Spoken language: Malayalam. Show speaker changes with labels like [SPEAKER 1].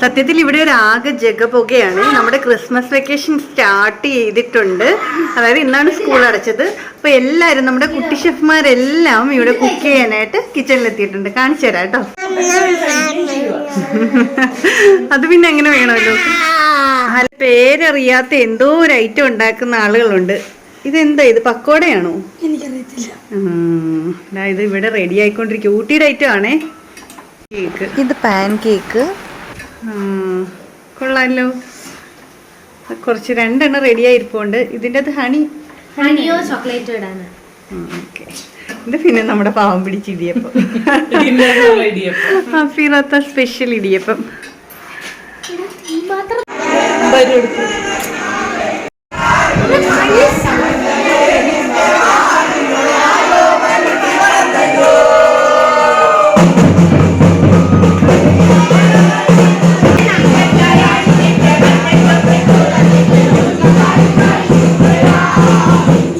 [SPEAKER 1] സത്യത്തിൽ ഇവിടെ ഒരു ആകെ ജഗപുകയാണ്. നമ്മുടെ ക്രിസ്മസ് വെക്കേഷൻ സ്റ്റാർട്ട് ചെയ്തിട്ടുണ്ട്. അതായത് ഇന്നാണ് സ്കൂൾ അടച്ചത്. അപ്പൊ എല്ലാരും നമ്മുടെ കുട്ടി ഷെഫ്മാരെല്ലാം ഇവിടെ കുക്ക് ചെയ്യാനായിട്ട് കിച്ചണിൽ എത്തിയിട്ടുണ്ട് കാണിച്ചു തരാം കേട്ടോ. അത് പിന്നെ എങ്ങനെ വേണമല്ലോ? അല്ല പേരറിയാത്ത എന്തോ ഒരു ഐറ്റം ഉണ്ടാക്കുന്ന ആളുകളുണ്ട്. ഇതെന്താ? ഇത് പക്കോടയാണോ?
[SPEAKER 2] എനിക്കറിയത്തില്ല.
[SPEAKER 1] ഇത് ഇവിടെ റെഡി ആയിക്കൊണ്ടിരിക്കും ഊട്ടിയുടെ ഐറ്റം ആണേ. കേക്ക്. ഇത് പാൻ കേക്ക്. കൊള്ളാമല്ലോ കുറച്ച് രണ്ടെണ്ണം റെഡി ആയിരിപ്പുണ്ട്. ഇതിന്റെ അത് ഹണി
[SPEAKER 2] ഹണിയോ ചോക്ലേറ്റോ ഇടാന്
[SPEAKER 1] ഓക്കെ ഇത് പിന്നെ നമ്മുടെ പാവം പിടിച്ച് ഇടിയപ്പം. ഫീറാത്ത സ്പെഷ്യൽ ഇടിയപ്പം. Amém.